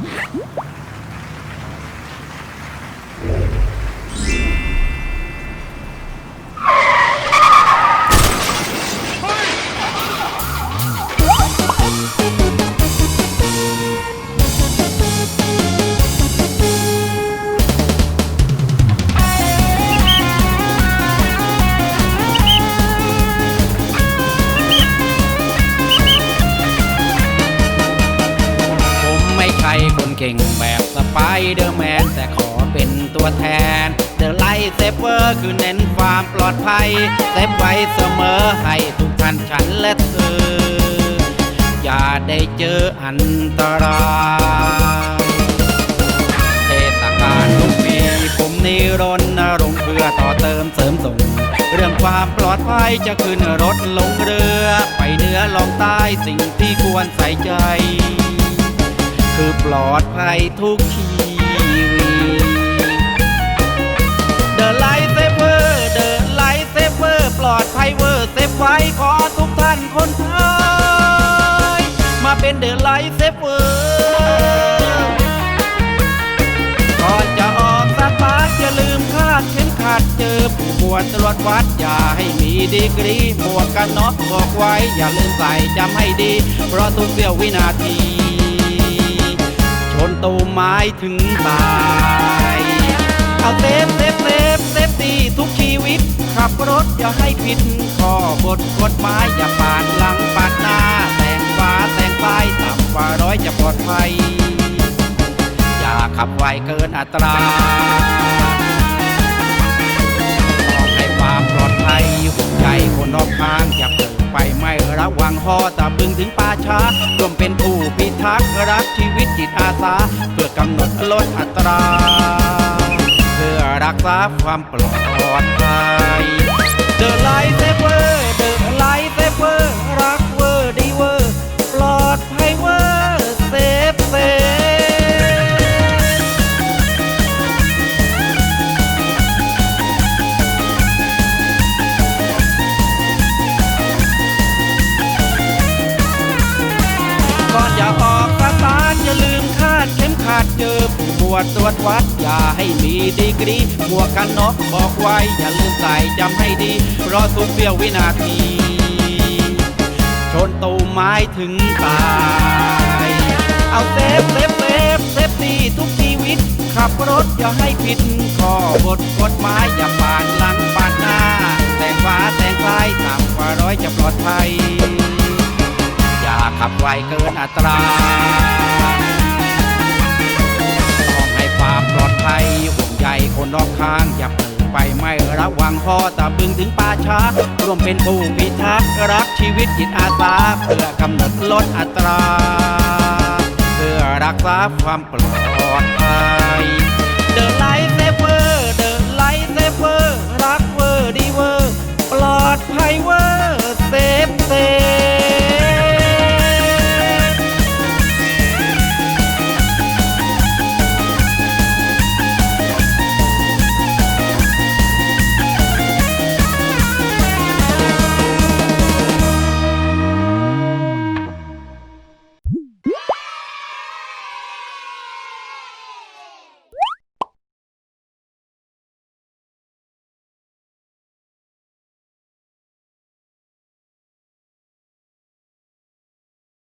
Música คนเก่งแบบสไปเดอร์แมน แต่ขอเป็นตัวแทน เดอะไลท์เซฟเวอร์คือเน้นความปลอดภัย เซฟไว้เสมอให้ทุกท่านฉันและเธอ อย่าได้เจออันตรายเทศกาลทุกปีผมนิรณรงเพื่อต่อเติมเสริมส่ง เรื่องความปลอดภัยจะขึ้นรถลงเรือ ไปเหนือลองใต้สิ่งที่ควรใส่ใจ คือปลอดภัยทุกชีวิตเดอะไลท์เซฟเวอร์เดอะไลท์เซฟเวอร์ปลอดภัยเวอร์เซฟไว้ขอทุกท่านคนไทยมาเป็นเดอะไลท์เซฟเวอร์ก่อนจะออกสตาร์ทอย่าลืมคาดเข็มขัดเจอผู้บวชตรวจวัดอย่าให้มีดีกรีหมวกกันน็อกบอกไว้ อย่าลืมใส่จำให้ดี เพราะทุกเสี้ยววินาที ชนตูไม้ถึงตายเอาเซฟเซฟเซฟเซฟตีทุกชีวิต ขับรถอย่าให้ผิดข้อบทกฎหมายอย่าปาดหลังปาดหน้าแต่งฟ้าแต่งซ้ายต่ำกว่าร้อยจะปลอดภัย อย่าขับไวเกินอัตรา พอตะบึงถึงป่าช้ารวมเป็นผู้พิทักษ์รักชีวิตจิตอาสา เพื่อกำหนดลดอัตรา เพื่อรักษาความปลอดภัย The Light Saver The Light ก่อนอย่าออกสตาร์ทอย่าลืมคาดเข็มขัดเจอผู้บวชตรวจวัด อย่าให้มีดีกรีหมวกกันน็อกบอกไว้ อย่าลืมใส่จำให้ดีรอทุกเสี้ยววินาที ชนตูไม้ถึงตายเอาเซฟเซฟเซฟเซฟตีทุกชีวิต ขับรถอย่าให้ผิดข้อบทกฎหมายอย่าปาดหลังปาดหน้าแต่งฟ้าแต่งซ้ายต่ำกว่าร้อยจะปลอดภัย ขับไวเกินอัตราต้องให้ความปลอดภัยห่วงใยคนรอบข้างอย่าเปิดไฟไม่ระวังพอตะบึงถึงป่าช้ารวมเป็นผู้พิทักษ์รักชีวิตจิตอาสาเพื่อกำหนดลดอัตรา เพื่อรักษาความปลอดภัย